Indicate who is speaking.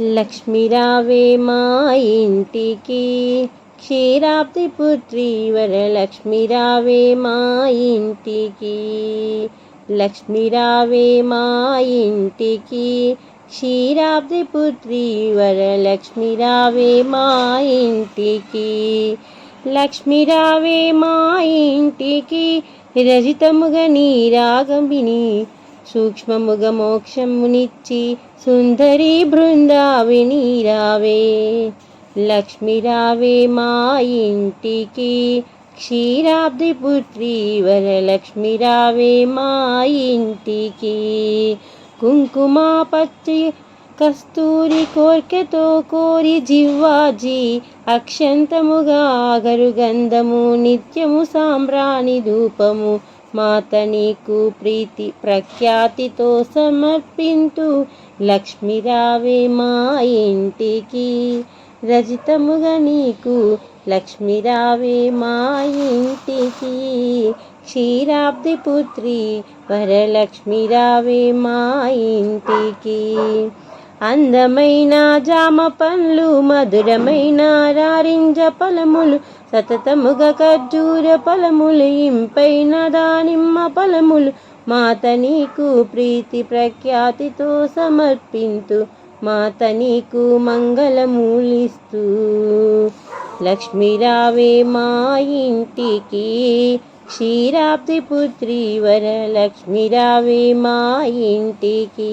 Speaker 1: లక్ష్మి రావే మా ఇంటికి. క్షీరాబ్ది పుత్రి వరలక్ష్మి రావే మా ఇంటికి. లక్ష్మి రావే మా ఇంటికి. క్షీరాబ్ది పుత్రి వరలక్ష్మి రావే మా ఇంటికి. లక్ష్మి రావే మా ఇంటికి. రజితముగ నీ రాగమిని సూక్ష్మముగ మోక్షమునిచ్చి సుందరి బృందావిని రావే లక్ష్మి రావే మా ఇంటికి క్షీరాబ్ది పుత్రి వరలక్ష్మి రావే మా ఇంటికి. కుంకుమ పచ్చి కస్తూరి కోర్కెతో కోరి జివ్వాజీ అక్షంతముగా గరుగంధము నిత్యము సాంబ్రాణి ధూపము మాత నీకు ప్రీతి ప్రఖ్యాతితో సమర్పింతు. లక్ష్మి రావే మా ఇంటికి. రజితముగా నీకు లక్ష్మి రావే మా ఇంటికి. క్షీరాబ్ది పుత్రి వరలక్ష్మి రావే మా ఇంటికి. అందమైన జామ పండ్లు మధురమైన రారింజ ఫలములు సతతముగా ఖర్జూర ఫలములు ఇంపైన దానిమ్మ ఫలములు మాత నీకు ప్రీతి ప్రఖ్యాతితో సమర్పింతు మాత నీకు మంగళమూలిస్తూ. లక్ష్మీరావే మా ఇంటికి క్షీరాబ్ది పుత్రి వర లక్ష్మీరావే మా ఇంటికి.